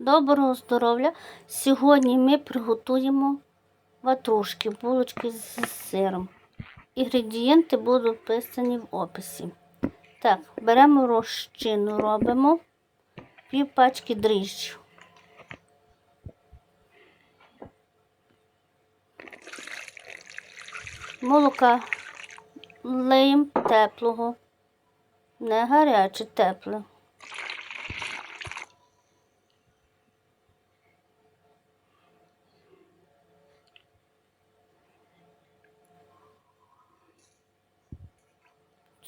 Доброго здоров'я! Сьогодні ми приготуємо ватрушки, булочки з сиром. Інгредієнти будуть вписані в описі. Так, беремо розчину, робимо пів пачки дріжджів. Молока леємо теплого, не гаряче, тепле.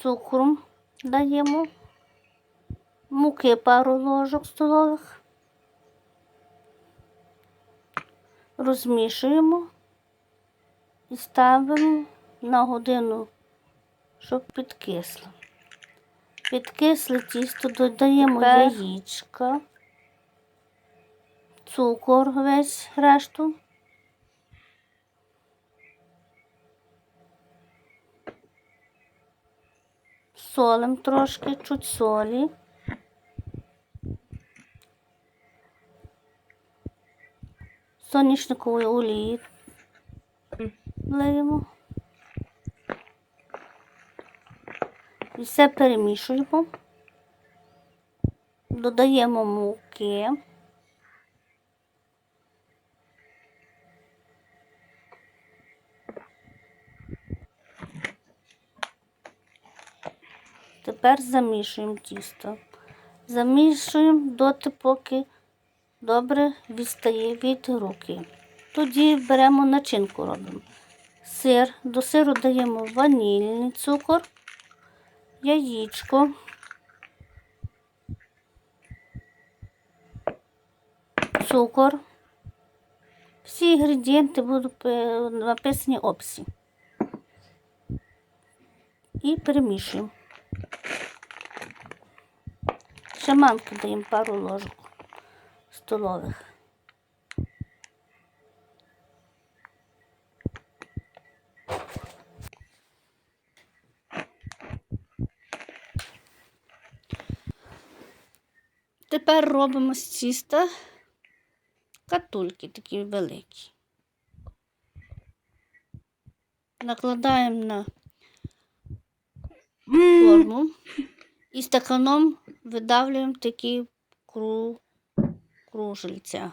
Цукру даємо, муки пару ложок столових, розмішуємо і ставимо на годину, щоб підкисло. Підкисле тісто додаємо Тепер- яєчка, цукор весь решту. Солим трошки, чуть солі. Соняшникової олії лиємо. І все перемішуємо. Додаємо муки. Тепер замішуємо тісто. Замішуємо доти, поки добре відстає від руки. Тоді беремо начинку робимо. Сир. До сиру даємо ванільний цукор, яєчко, цукор. Всі інгредієнти будуть е, написані в описі. І перемішуємо. Ще манки даємо пару ложок столових. Тепер робимо з тіста катульки такі великі. Накладаємо на форму і стаканом видавлюємо такі кру... кружельця.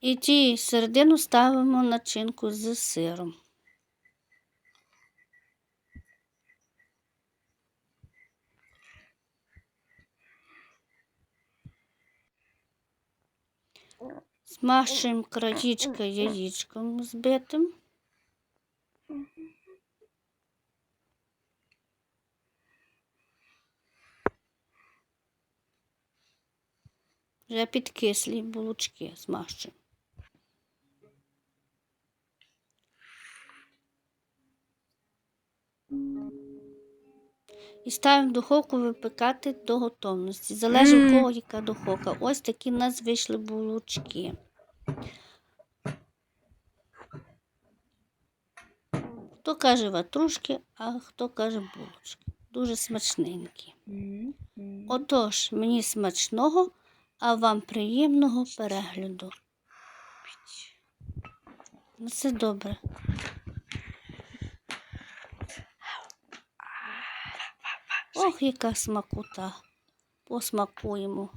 І ті середину ставимо начинку з сиром. Змащуємо краєчки яєчком збитим. Вже підкислі булочки змащуємо. І ставимо в духовку випікати до готовності. Залежить в кого яка духовка. Ось такі в нас вийшли булочки. Хто каже ватрушки, а хто каже булочки. Дуже смачненькі. Отож, мені смачного, а вам приємного перегляду. Ну, це добре. Ох, яка смакота. Посмакуємо.